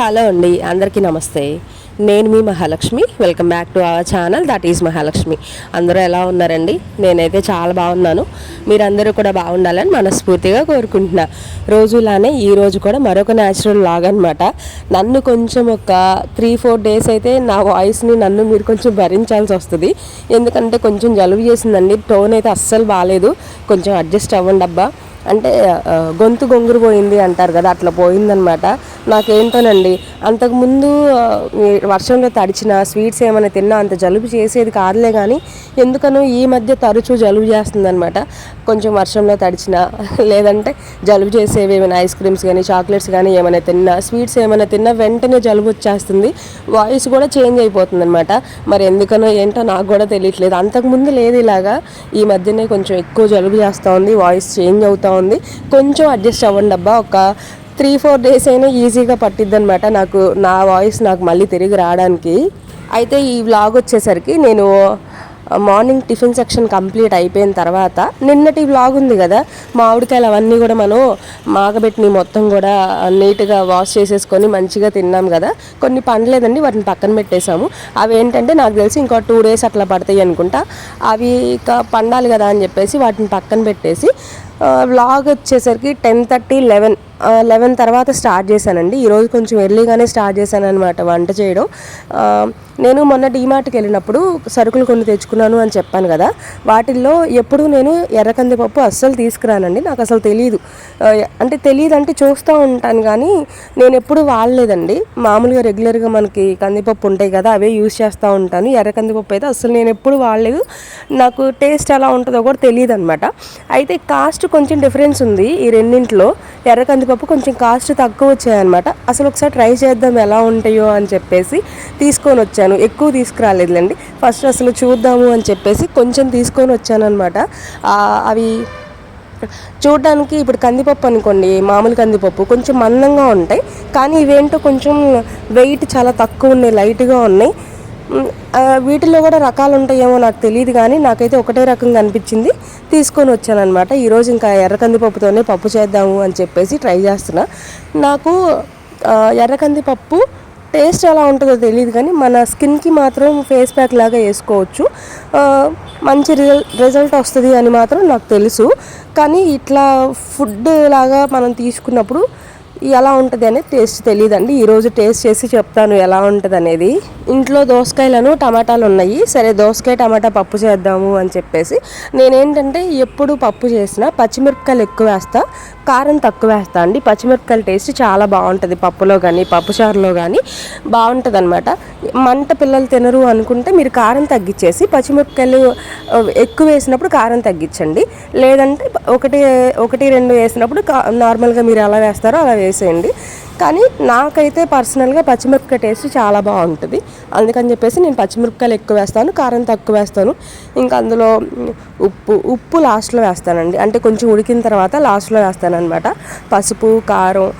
Hello అండి అందరికీ నమస్తే. నేను మీ Mahalakshmi welcome back to our channel that is Mahalakshmi. అందరూ ఎలా ఉన్నారండి? నేనైతే చాలా బాగున్నాను. మీరందరూ కూడా బాగుండాలని మనస్ఫూర్తిగా కోరుకుంటున్నా. రోజులానే ఈ రోజు కూడా మరొక న్యాచురల్ లాగ్ అనమాట నన్ను కొంచెం ఒక త్రీ ఫోర్ డేస్ అయితే నా వాయిస్ని నన్ను మీరు కొంచెం భరించాల్సి వస్తుంది. ఎందుకంటే కొంచెం జలుబు చేసిందండి టోన్ అయితే అస్సలు బాగాలేదు కొంచెం అడ్జస్ట్ అవ్వండి అబ్బా. అంటే గొంతు గొంగురు పోయింది అంటారు కదా అట్లా పోయిందనమాట నాకేంటోనండి అంతకుముందు వర్షంలో తడిచిన స్వీట్స్ ఏమైనా తిన్నా అంత జలుబు చేసేది కాదులే కానీ ఎందుకనో ఈ మధ్య తరచూ జలుబు చేస్తుందనమాట కొంచెం వర్షంలో తడిచిన లేదంటే జలుబు చేసేవి ఏమైనా ఐస్ క్రీమ్స్ కానీ చాక్లెట్స్ కానీ ఏమైనా తిన్నా స్వీట్స్ ఏమైనా తిన్నా వెంటనే జలుబు వచ్చేస్తుంది. వాయిస్ కూడా చేంజ్ అయిపోతుంది అనమాట మరి ఎందుకనో ఏంటో నాకు కూడా తెలియట్లేదు. అంతకుముందు లేదు ఇలాగా. ఈ మధ్యనే కొంచెం ఎక్కువ జలుబు చేస్తూ ఉంది వాయిస్ చేంజ్ అవుతూ ఉంది కొంచెం అడ్జస్ట్ అవ్వండి అబ్బా. ఒక త్రీ ఫోర్ డేస్ అయినా ఈజీగా పట్టిద్ది అనమాట నాకు. నా వాయిస్ నాకు మళ్ళీ తిరిగి రావడానికి. అయితే ఈ వ్లాగ్ వచ్చేసరికి నేను మార్నింగ్ టిఫిన్ సెక్షన్ కంప్లీట్ అయిపోయిన తర్వాత నిన్నటి వ్లాగ్ ఉంది కదా మామిడికాయలు అవన్నీ కూడా మనం మాగబెట్టిన మొత్తం కూడా నీట్గా వాష్ చేసేసుకొని మంచిగా తిన్నాం కదా. కొన్ని పండలేదండి వాటిని పక్కన పెట్టేశాము. అవి ఏంటంటే నాకు తెలిసి ఇంకో టూ డేస్ అట్లా పడతాయి అనుకుంటా. అవి ఇక పండాలి కదా అని చెప్పేసి వాటిని పక్కన పెట్టేసి వ్లాగ్ వచ్చేసరికి టెన్ థర్టీ లెవెన్ లెవెన్ తర్వాత స్టార్ట్ చేశానండి. ఈరోజు కొంచెం ఎర్లీగానే స్టార్ట్ చేశాను అనమాట వంట చేయడం. నేను మొన్న డీమార్ట్కి వెళ్ళినప్పుడు సరుకులు కొన్ని తెచ్చుకున్నాను అని చెప్పాను కదా. వాటిల్లో ఎప్పుడు నేను ఎర్ర కందిపప్పు అస్సలు తీసుకురానండి. నాకు అసలు తెలియదు అంటే తెలియదు అంటే చూస్తూ ఉంటాను కానీ నేను ఎప్పుడు వాడలేదండి. మామూలుగా రెగ్యులర్గా మనకి కందిపప్పు ఉంటాయి కదా అవే యూజ్ చేస్తూ ఉంటాను. ఎర్ర కందిపప్పు అయితే అసలు నేను ఎప్పుడు వాడలేదు. నాకు టేస్ట్ ఎలా ఉంటుందో కూడా తెలియదు అనమాట అయితే కాస్ట్ కొంచెం డిఫరెన్స్ ఉంది ఈ రెండింటిలో. ఎర్ర కందిపప్పు కొంచెం కాస్ట్ తక్కువ వచ్చాయన్నమాట. అసలు ఒకసారి ట్రై చేద్దాం ఎలా ఉంటాయో అని చెప్పేసి తీసుకొని వచ్చాను. ఎక్కువ తీసుకురాలేదులేండి. ఫస్ట్ అసలు చూద్దాము అని చెప్పేసి కొంచెం తీసుకొని వచ్చానమాట అవి చూడడానికి ఇప్పుడు కందిపప్పు అనుకోండి మామూలు కందిపప్పు కొంచెం మందంగా ఉంటాయి. కానీ ఇవేంటో కొంచెం వెయిట్ చాలా తక్కువ ఉన్నాయి లైట్గా ఉన్నాయి. వీటిలో కూడా రకాలు ఉంటాయేమో నాకు తెలియదు కానీ నాకైతే ఒకటే రకంగా అనిపించింది. తీసుకొని వచ్చాను అనమాట ఈరోజు ఇంకా ఎర్ర కందిపప్పుతోనే పప్పు చేద్దాము అని చెప్పేసి ట్రై చేస్తున్నా. నాకు ఎర్ర కందిపప్పు టేస్ట్ ఎలా ఉంటుందో తెలియదు కానీ మన స్కిన్కి మాత్రం ఫేస్ ప్యాక్ లాగా వేసుకోవచ్చు. మంచి రిజల్ రిజల్ట్ వస్తుంది అని మాత్రం నాకు తెలుసు. కానీ ఇట్లా ఫుడ్ లాగా మనం తీసుకున్నప్పుడు ఎలా ఉంటుంది అనేది టేస్ట్ తెలియదండి ఈరోజు టేస్ట్ చేసి చెప్తాను ఎలా ఉంటుంది అనేది. ఇంట్లో దోసకాయలను టమాటాలు ఉన్నాయి. సరే దోసకాయ టమాటా పప్పు చేద్దాము అని చెప్పేసి నేనేంటంటే ఎప్పుడు పప్పు చేసినా పచ్చిమిరపకాయలు ఎక్కువ వేస్తా కారం తక్కువ వేస్తా అండి. పచ్చిమిరపకాయల టేస్ట్ చాలా బాగుంటుంది పప్పులో కానీ పప్పుచారులో కానీ బాగుంటుంది అనమాట మంట పిల్లలు తినరు అనుకుంటే మీరు కారం తగ్గించేసి పచ్చిమిరపకాయలు ఎక్కువ వేసినప్పుడు కారం తగ్గించండి లేదంటే ఒకటి ఒకటి రెండు వేసినప్పుడు కా- నార్మల్గా మీరు ఎలా వేస్తారో అలా వేసేయండి. కానీ నాకైతే పర్సనల్గా పచ్చిమిరపకాయ టేస్ట్ చాలా బాగుంటుంది. అందుకని చెప్పేసి నేను పచ్చిమిరపకాయలు ఎక్కువ వేస్తాను కారం తక్కువ వేస్తాను. ఇంకా అందులో ఉప్పు ఉప్పు లాస్ట్లో వేస్తానండి. అంటే కొంచెం ఉడికిన తర్వాత లాస్ట్లో వేస్తాను అనమాట పసుపు కారం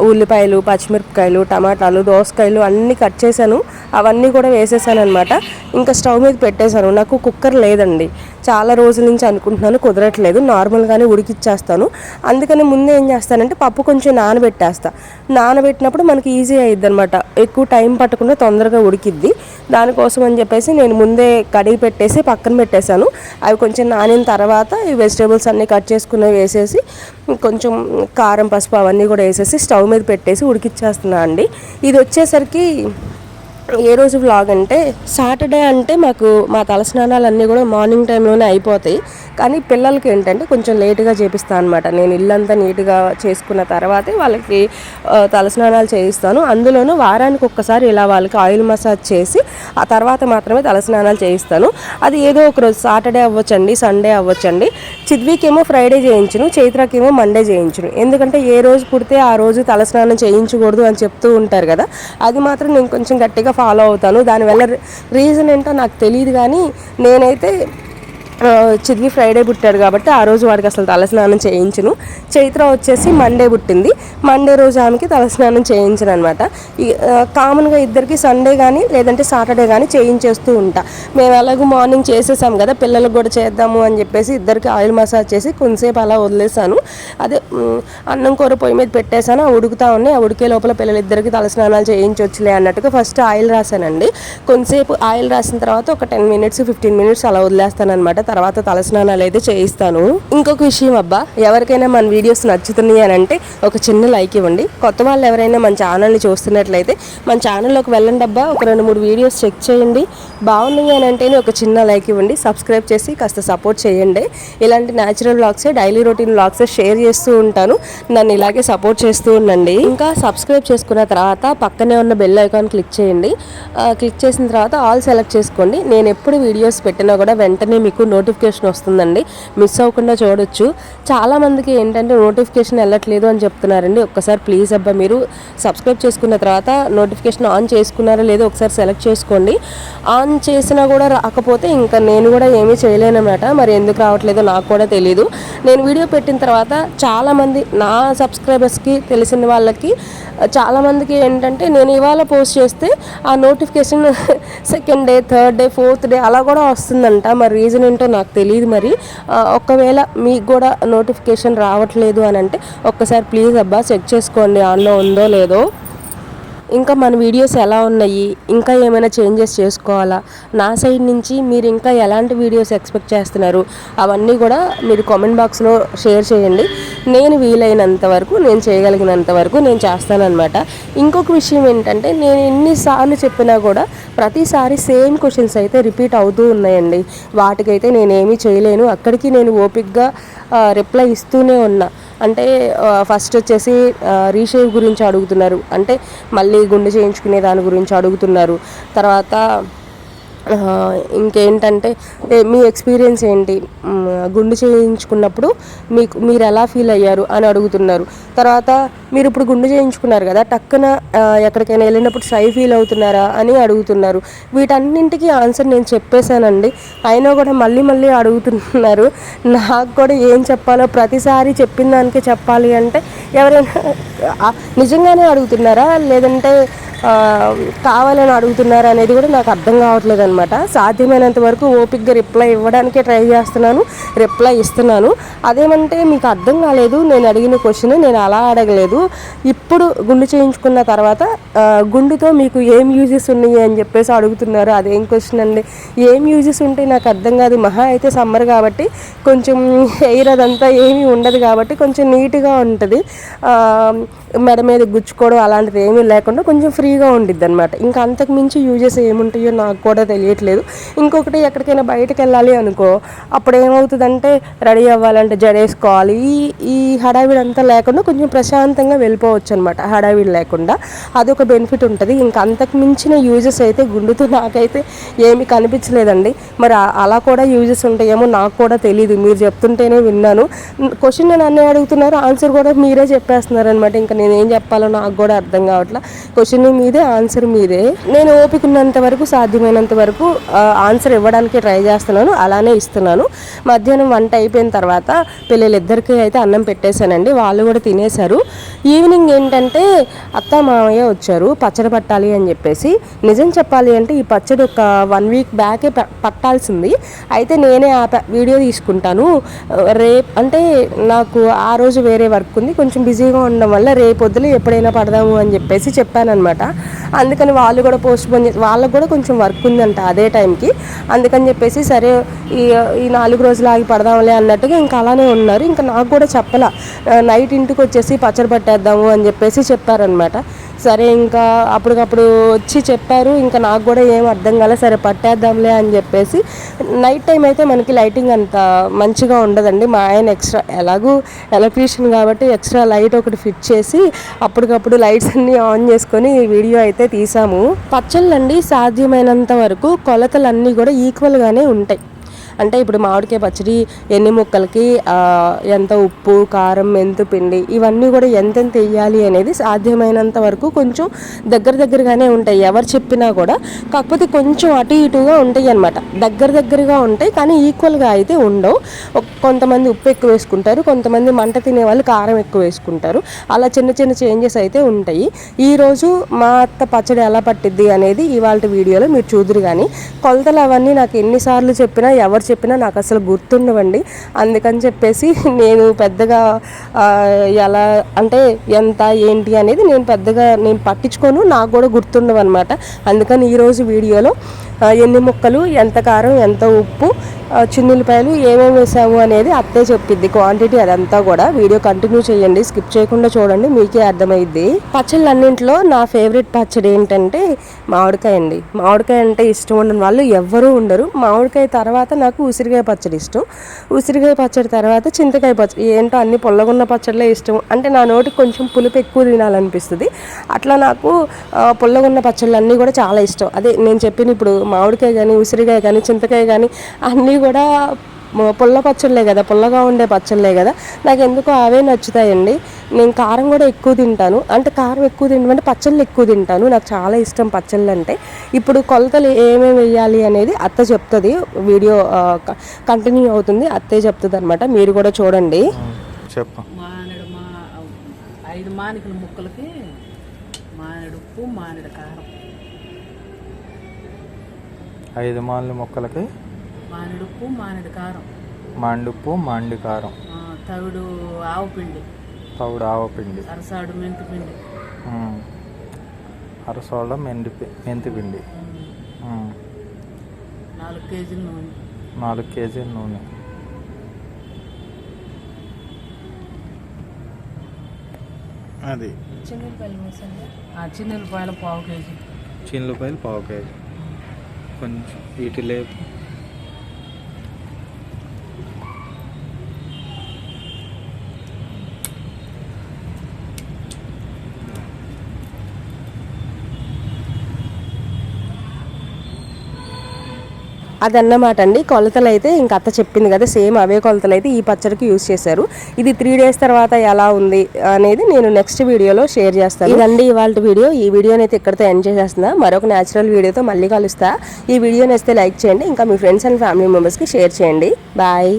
ఉల్లిపాయలు పచ్చిమిరపకాయలు టమాటాలు దోసకాయలు అన్నీ కట్ చేశాను. అవన్నీ కూడా వేసేసాను అనమాట ఇంకా స్టవ్ మీద పెట్టేశాను. నాకు కుక్కర్ లేదండి. చాలా రోజుల నుంచి అనుకుంటున్నాను కుదరట్లేదు. నార్మల్గానే ఉడికిచ్చేస్తాను. అందుకని ముందే ఏం చేస్తానంటే పప్పు కొంచెం నానబెట్టేస్తా. నానబెట్టినప్పుడు మనకి ఈజీ అయ్యిద్ది అనమాట ఎక్కువ టైం పట్టకుండా తొందరగా ఉడికిద్ది. దానికోసం అని చెప్పేసి నేను ముందే కడిగి పెట్టేసి పక్కన పెట్టేశాను. అవి కొంచెం నానిన తర్వాత ఈ వెజిటేబుల్స్ అన్నీ కట్ చేసుకున్నవి వేసేసి కొంచెం కారం పసుపు అవన్నీ కూడా వేసేసి స్టవ్ మీద పెట్టేసి ఉడికిచ్చేస్తున్నా అండి. ఇది వచ్చేసరికి ఏ రోజు వ్లాగ్ అంటే సాటర్డే అంటే మాకు మా తలస్నానాలు అన్నీ కూడా మార్నింగ్ టైంలోనే అయిపోతాయి. కానీ పిల్లలకి ఏంటంటే కొంచెం లేటుగా చేపిస్తాను అనమాట నేను ఇల్లంతా నీట్గా చేసుకున్న తర్వాతే వాళ్ళకి తలస్నానాలు చేయిస్తాను. అందులోనూ వారానికి ఒక్కసారి ఇలా వాళ్ళకి ఆయిల్ మసాజ్ చేసి ఆ తర్వాత మాత్రమే తలస్నానాలు చేయిస్తాను. అది ఏదో ఒక రోజు సాటర్డే అవ్వచ్చండి సండే అవ్వచ్చండి. చిద్వీకేమో ఫ్రైడే చేయించును చైత్రకేమో మండే చేయించును. ఎందుకంటే ఏ రోజు పుడితే ఆ రోజు తలస్నానం చేయించకూడదు అని చెప్తూ ఉంటారు కదా. అది మాత్రం నేను కొంచెం గట్టిగా ఫాలో అవుతాను. దానివల్ల రీజన్ ఏంటో నాకు తెలియదు కానీ నేనైతే ఆ, ఫ్రైడే పుట్టాడు కాబట్టి ఆ రోజు వాడికి అసలు తలస్నానం చేయించను. చైత్ర వచ్చేసి మండే పుట్టింది. మండే రోజు ఆమెకి తలస్నానం చేయించను అనమాట కామన్గా ఇద్దరికి సండే కానీ లేదంటే సాటర్డే కానీ చేయించేస్తూ ఉంటా. మేము ఎలాగో మార్నింగ్ చేసేసాం కదా పిల్లలకు కూడా చేద్దాము అని చెప్పేసి ఇద్దరికి ఆయిల్ మసాజ్ చేసి కొంతసేపు అలా వదిలేసాను అదే అన్నం కూర పొయ్యి మీద పెట్టేశాను. ఆ ఉడుకుతా ఉన్నాయి. ఆ ఉడికే లోపల పిల్లలిద్దరికి తలస్నానాలు చేయించవచ్చులే అన్నట్టుగా ఫస్ట్ ఆయిల్ రాశానండి. కొంతసేపు ఆయిల్ రాసిన తర్వాత ఒక టెన్ మినిట్స్ ఫిఫ్టీన్ మినిట్స్ అలా వదిలేస్తాను అనమాట తర్వాత తలస్నానాలు అయితే చేయిస్తాను. ఇంకొక విషయం అబ్బా ఎవరికైనా మన వీడియోస్ నచ్చుతున్నాయి అని అంటే ఒక చిన్న లైక్ ఇవ్వండి. కొత్త వాళ్ళు ఎవరైనా మన ఛానల్ని చూస్తున్నట్లయితే మన ఛానల్లోకి వెళ్ళండి అబ్బా. ఒక రెండు మూడు వీడియోస్ చెక్ చేయండి. బాగున్నాయి అని అంటేనే ఒక చిన్న లైక్ ఇవ్వండి. సబ్స్క్రైబ్ చేసి కాస్త సపోర్ట్ చేయండి. ఇలాంటి న్యాచురల్ బ్లాగ్సే డైలీ రొటీన్ బ్లాగ్సే షేర్ చేస్తూ ఉంటాను. నన్ను ఇలాగే సపోర్ట్ చేస్తూ ఉండండి. ఇంకా సబ్స్క్రైబ్ చేసుకున్న తర్వాత పక్కనే ఉన్న బెల్ ఐకాన్ క్లిక్ చేయండి. క్లిక్ చేసిన తర్వాత ఆల్ సెలెక్ట్ చేసుకోండి. నేను ఎప్పుడు వీడియోస్ పెట్టినా కూడా వెంటనే మీకు నోటిఫికేషన్ వస్తుందండి. మిస్ అవ్వకుండా చూడొచ్చు. చాలామందికి ఏంటంటే నోటిఫికేషన్ వెళ్ళట్లేదు అని చెప్తున్నారండి. ఒక్కసారి ప్లీజ్ అబ్బా మీరు సబ్స్క్రైబ్ చేసుకున్న తర్వాత నోటిఫికేషన్ ఆన్ చేసుకున్నారా లేదో ఒకసారి సెలెక్ట్ చేసుకోండి. ఆన్ చేసినా కూడా రాకపోతే ఇంకా నేను కూడా ఏమీ చేయలేనమాట మరి ఎందుకు రావట్లేదో నాకు కూడా తెలియదు నేను వీడియో పెట్టిన తర్వాత చాలామంది నా సబ్స్క్రైబర్స్కి తెలిసిన వాళ్ళకి చాలామందికి ఏంటంటే నేను ఇవాళ పోస్ట్ చేస్తే ఆ notification second day third day fourth day అలా కూడా వస్తుందంట. మరి రీజన్ ఏంటో నాకు తెలియదు మరి. ఒకవేళ మీకు కూడా నోటిఫికేషన్ రావట్లేదు అని అంటే ఒక్కసారి ప్లీజ్ అబ్బా చెక్ చేసుకోండి ఆన్లో ఉందో లేదో. ఇంకా మన వీడియోస్ ఎలా ఉన్నాయి? ఇంకా ఏమైనా చేంజెస్ చేసుకోవాలా? నా సైడ్ నుంచి మీరు ఇంకా ఎలాంటి వీడియోస్ ఎక్స్పెక్ట్ చేస్తున్నారు? అవన్నీ కూడా మీరు కామెంట్ బాక్స్లో షేర్ చేయండి. నేను వీలైనంత వరకు నేను చేయగలిగినంత వరకు నేను చేస్తానన్నమాట. ఇంకొక విషయం ఏంటంటే నేను ఎన్నిసార్లు చెప్పినా కూడా ప్రతిసారి సేమ్ క్వశ్చన్స్ అయితే రిపీట్ అవుతూ ఉన్నాయండి. వాటికైతే నేనేమీ చేయలేను. అక్కడికి నేను ఓపిక్గా రిప్లై ఇస్తూనే ఉన్నా. అంటే ఫస్ట్ వచ్చేసి రీషేవ్ గురించి అడుగుతున్నారు. అంటే మళ్ళీ గుండె చేయించుకునే దాని గురించి అడుగుతున్నారు. తర్వాత ఇంకేంటంటే మీ ఎక్స్పీరియన్స్ ఏంటి? గుండు చేయించుకున్నప్పుడు మీకు మీరు ఎలా ఫీల్ అయ్యారు అని అడుగుతున్నారు. తర్వాత మీరు ఇప్పుడు గుండు చేయించుకున్నారు కదా టక్కున ఎక్కడికైనా వెళ్ళినప్పుడు షై ఫీల్ అవుతున్నారా అని అడుగుతున్నారు. వీటన్నింటికి ఆన్సర్ నేను చెప్పేశానండి. అయినా కూడా మళ్ళీ మళ్ళీ అడుగుతున్నారు. నాకు కూడా ఏం చెప్పాలో ప్రతిసారి చెప్పిన దానికే చెప్పాలి అంటే ఎవరైనా నిజంగానే అడుగుతున్నారా? లేదంటే కావాలని అడుగుతున్నారు అనేది కూడా నాకు అర్థం కావట్లేదు అనమాట సాధ్యమైనంత వరకు ఓపిక్గా రిప్లై ఇవ్వడానికే ట్రై చేస్తున్నాను రిప్లై ఇస్తున్నాను. అదేమంటే మీకు అర్థం కాలేదు నేను అడిగిన క్వశ్చన్ నేను అలా అడగలేదు. ఇప్పుడు గుండు చేయించుకున్న తర్వాత గుండుతో మీకు ఏం యూజెస్ ఉన్నాయి అని చెప్పేసి అడుగుతున్నారు. అదేం క్వశ్చన్ అండి? ఏం యూజెస్ ఉంటే నాకు అర్థం కాదు. మహా అయితే సమ్మర్ కాబట్టి కొంచెం హెయిర్ అదంతా ఏమీ ఉండదు కాబట్టి కొంచెం నీట్గా ఉంటుంది. మెడ మీద గుచ్చుకోవడం అలాంటిది ఏమీ లేకుండా కొంచెం ఫ్రీ ఫ్రీగా ఉండిద్ది అనమాట ఇంకా అంతకు మించి యూజెస్ ఏముంటాయో నాకు కూడా తెలియట్లేదు. ఇంకొకటి ఎక్కడికైనా బయటకు వెళ్ళాలి అనుకో అప్పుడు ఏమవుతుందంటే రెడీ అవ్వాలంటే జడేసుకోవాలి ఈ ఈ హడావిడి అంతా లేకుండా కొంచెం ప్రశాంతంగా వెళ్ళిపోవచ్చు అనమాట హడావిడి లేకుండా. అదొక బెనిఫిట్ ఉంటుంది. ఇంకా అంతకు మించిన యూజెస్ అయితే గుండుతో నాకైతే ఏమీ కనిపించలేదండి. మరి అలా కూడా యూజెస్ ఉంటాయేమో నాకు కూడా తెలియదు మీరు చెప్తుంటేనే విన్నాను. క్వశ్చన్ నన్ను అడుగుతున్నారు. ఆన్సర్ కూడా మీరే చెప్పేస్తున్నారు అనమాట ఇంకా నేను ఏం చెప్పాలో నాకు కూడా అర్థం కావట్లా. క్వశ్చన్ మీదే ఆన్సర్ మీదే. నేను ఓపిక ఉన్నంత వరకు సాధ్యమైనంత వరకు ఆన్సర్ ఇవ్వడానికి ట్రై చేస్తున్నాను. అలానే ఇస్తున్నాను. మధ్యాహ్నం వంట అయిపోయిన తర్వాత పిల్లలిద్దరికీ అయితే అన్నం పెట్టేశానండి. వాళ్ళు కూడా తినేశారు. ఈవినింగ్ ఏంటంటే అత్త మామయ్య వచ్చారు పచ్చడి పట్టాలి అని చెప్పేసి. నిజం చెప్పాలి అంటే ఈ పచ్చడి ఒక వన్ వీక్ బ్యాకే ప- పట్టాల్సింది. అయితే నేనే ఆ వీడియో తీసుకుంటాను. రేపు అంటే నాకు ఆ రోజు వేరే వర్క్ ఉంది. కొంచెం బిజీగా ఉండడం వల్ల రేపు ఎప్పుడైనా పడదాము అని చెప్పేసి చెప్పానమాట అందుకని వాళ్ళు కూడా పోస్ట్ పోన్ చేసి వాళ్ళకు కూడా కొంచెం వర్క్ ఉందంట అదే టైంకి అందుకని చెప్పేసి సరే ఈ ఈ నాలుగు రోజులు ఆగి పడదాంలే అన్నట్టుగా ఇంకా అలానే ఉన్నారు. ఇంకా నాకు కూడా చెప్పలా నైట్ ఇంటికి వచ్చేసి పచ్చడి పట్టేద్దాము అని చెప్పేసి చెప్పారనమాట సరే ఇంకా అప్పటికప్పుడు వచ్చి చెప్పారు ఇంకా నాకు కూడా ఏం అర్థం కాలే సరే పట్టేద్దాంలే అని చెప్పేసి. నైట్ టైం అయితే మనకి లైటింగ్ అంత మంచిగా ఉండదండి. మా ఆయన ఎక్స్ట్రా ఎలాగూ ఎలక్ట్రీషియన్ కాబట్టి ఎక్స్ట్రా లైట్ ఒకటి ఫిట్ చేసి అప్పటికప్పుడు లైట్స్ అన్నీ ఆన్ చేసుకొని వీడియో అయితే తీసాము. పచ్చళ్ళండి సాధ్యమైనంత వరకు కొలతలన్నీ కూడా ఈక్వల్గానే ఉంటాయి. అంటే ఇప్పుడు మామిడికాయ పచ్చడి ఎన్ని ముక్కలకి ఎంత ఉప్పు కారం మెంతు పిండి ఇవన్నీ కూడా ఎంతెంత వేయాలి అనేది సాధ్యమైనంత వరకు కొంచెం దగ్గర దగ్గరగానే ఉంటాయి. ఎవరు చెప్పినా కూడా కాకపోతే కొంచెం అటు ఇటుగా ఉంటాయి అనమాట దగ్గర దగ్గరగా ఉంటాయి కానీ ఈక్వల్గా అయితే ఉండవు. కొంతమంది ఉప్పు ఎక్కువ వేసుకుంటారు కొంతమంది మంట తినే వాళ్ళు కారం ఎక్కువ వేసుకుంటారు. అలా చిన్న చిన్న చేంజెస్ అయితే ఉంటాయి. ఈరోజు మా అత్త పచ్చడి ఎలా పట్టిద్ది అనేది ఇవాళ వీడియోలో మీరు చూదురు కానీ కొలతలు అవన్నీ నాకు ఎన్నిసార్లు చెప్పినా ఎవరు చెప్పినా నాకు అసలు గుర్తుండవండి. అందుకని చెప్పేసి నేను పెద్దగా ఎలా అంటే ఎంత ఏంటి అనేది నేను పెద్దగా నేను పట్టించుకోను. నాకు కూడా గుర్తుండవు అనమాట అందుకని ఈరోజు వీడియోలో ఎన్ని ముక్కలు ఎంత కారం ఎంత ఉప్పు ఆ, చిన్నులపాయలు ఏమేమి వేసాము అనేది అత్తే చెప్పిద్ది. క్వాంటిటీ అదంతా కూడా వీడియో కంటిన్యూ చేయండి. స్కిప్ చేయకుండా చూడండి మీకే అర్థమైద్ది. పచ్చళ్ళన్నింటిలో నా ఫేవరెట్ పచ్చడి ఏంటంటే మామిడికాయ అండి. మామిడికాయ అంటే ఇష్టం ఉండని వాళ్ళు ఎవ్వరూ ఉండరు. మామిడికాయ తర్వాత నాకు ఉసిరికాయ పచ్చడి ఇష్టం. ఉసిరికాయ పచ్చడి తర్వాత చింతకాయ పచ్చడి. ఏంటో అన్ని పొల్లగున్న పచ్చడిలే ఇష్టం. అంటే నా నోటికి కొంచెం పులుపు ఎక్కువ తినాలనిపిస్తుంది. అట్లా నాకు పొల్లగున్న పుల్లగున్న పచ్చళ్ళు అన్నీ కూడా చాలా ఇష్టం. అదే నేను చెప్పిన ఇప్పుడు మామిడికాయ కానీ ఉసిరికాయ కానీ చింతకాయ కానీ అన్నీ కూడా పుల్ల పచ్చళ్ళే కదా పుల్లగా ఉండే పచ్చళ్ళే కదా. నాకు ఎందుకో అవే నచ్చుతాయండి. నేను కారం కూడా ఎక్కువ తింటాను. అంటే కారం ఎక్కువ తినమంటే పచ్చళ్ళు ఎక్కువ తింటాను. నాకు చాలా ఇష్టం పచ్చళ్ళు అంటే. ఇప్పుడు కొలతలు ఏమేమి వేయాలి అనేది అత్త చెప్తుంది. వీడియో కంటిన్యూ అవుతుంది. అత్తే చెప్తుంది అనమాట మీరు కూడా చూడండి. చెప్పు. మానేడు మా ఐదు మానికల ముక్కలకి మానేడు ఉప్పు మానేడు కారం. ఐదు మాల మొక్కలకి? మానేడు ఉప్పు మానేడు కారం మాండుప్పు మాండి కారం తవిడు ఆవు పిండి. తవుడు ఆవపిండి అరసాడు మెంతి పిండి. అరసోళ్ళ మెండి పి- మెంతి పిండి. నాలుగు కేజీల నూనె. నాలుగు కేజీల నూనె. అది. ఆ చిన్నెల్లిపాయలు పావు కేజీ. చిన్నులపాయలు పావు కేజీ. కొంచెం వీటి లేపు అదన్నమాట అండి కొలతలు అయితే ఇంక అత్త చెప్పింది కదా సేమ్ అవే కొలతలు అయితే ఈ పచ్చడికి యూస్ చేశారు. ఇది త్రీ డేస్ తర్వాత ఎలా ఉంది అనేది నేను నెక్స్ట్ వీడియోలో షేర్ చేస్తాను. ఇదండి ఇవాళ వీడియో. ఈ వీడియోని అయితే ఇక్కడితో ఎండ్ చేసేస్తున్నా. మరొక న్యాచురల్ వీడియోతో మళ్ళీ కలుస్తా. ఈ వీడియోని వస్తే లైక్ చేయండి. ఇంకా మీ ఫ్రెండ్స్ అండ్ ఫ్యామిలీ మెంబర్స్కి షేర్ చేయండి. బాయ్